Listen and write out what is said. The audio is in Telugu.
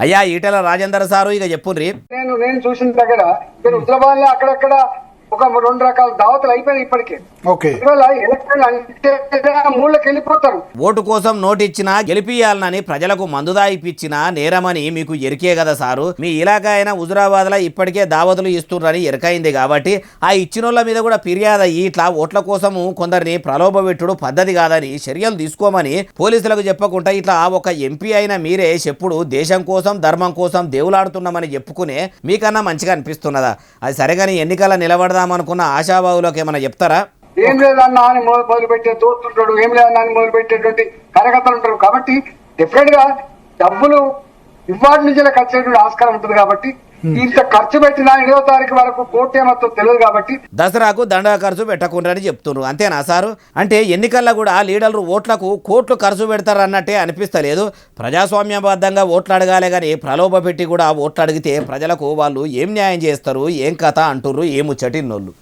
అయ్యా ఈటెల రాజేందర్ సారు ఇక చెప్పుర్రి. నేను నేను చూసిన దగ్గర మీరు లో అక్కడక్కడ ఒక రెండు రకాల దావతులు అయిపోయినాయి ఇప్పటికే. వెళ్ళిపోతారు ఓటు కోసం నోటిచ్చినా గెలిపియాలనని ప్రజలకు మందుదా ఇప్పించినా నేరమని మీకు ఎరికే కదా సారు. మీ ఇలాకా అయిన హుజురాబాద్లో ఇప్పటికే దావతులు ఇస్తున్నారని ఎరకైంది కాబట్టి ఆ ఇచ్చినోళ్ళ మీద కూడా ఫిర్యాదు అయ్యి ఇట్లా ఓట్ల కోసము కొందరిని ప్రలోభపెట్టుడు పద్ధతి కాదని చర్యలు తీసుకోమని పోలీసులకు చెప్పకుండా ఇట్లా ఒక ఎంపీ అయిన మీరే చెప్పుడు దేశం కోసం ధర్మం కోసం దేవులాడుతున్నామని చెప్పుకునే మీకన్నా మంచిగా అనిపిస్తున్నదా? అది సరే కానీ ఎన్నికల నిలబడదామనుకున్న ఆశాబాబులకు ఏమైనా చెప్తారా? ఏం లేదన్నా అని మొదలు మొదలుపెట్టే దోస్తుంటాడు ఏం లేదన్నా అని మొదలుపెట్టేటువంటి కార్యకర్తలు ఉంటారు. కాబట్టి డెఫినెట్గా డబ్బులు ఇవాటి నుంచి ఖర్చు అయ్యేటువంటి ఆస్కారం ఉంటుంది కాబట్టి ఇంత ఖర్చు పెట్టినా ఎనిమిదో తారీఖు వరకు కోర్టు తెలియదు కాబట్టి దసరాకు దండగా ఖర్చు పెట్టకుండాని చెప్తున్నారు. అంతేనా సారు? అంటే ఎన్నికల్లో కూడా లీడర్లు ఓట్లకు కోట్లు ఖర్చు పెడతారు అన్నట్టే అనిపిస్తలేదు. ప్రజాస్వామ్యబద్ధంగా ఓట్లు అడగాలి కానీ ప్రలోభ పెట్టి కూడా ఓట్లు అడిగితే ప్రజలకు వాళ్ళు ఏం న్యాయం చేస్తారు? ఏం కథ అంటుర్రు? ఏముచ్చటిన్నోళ్ళు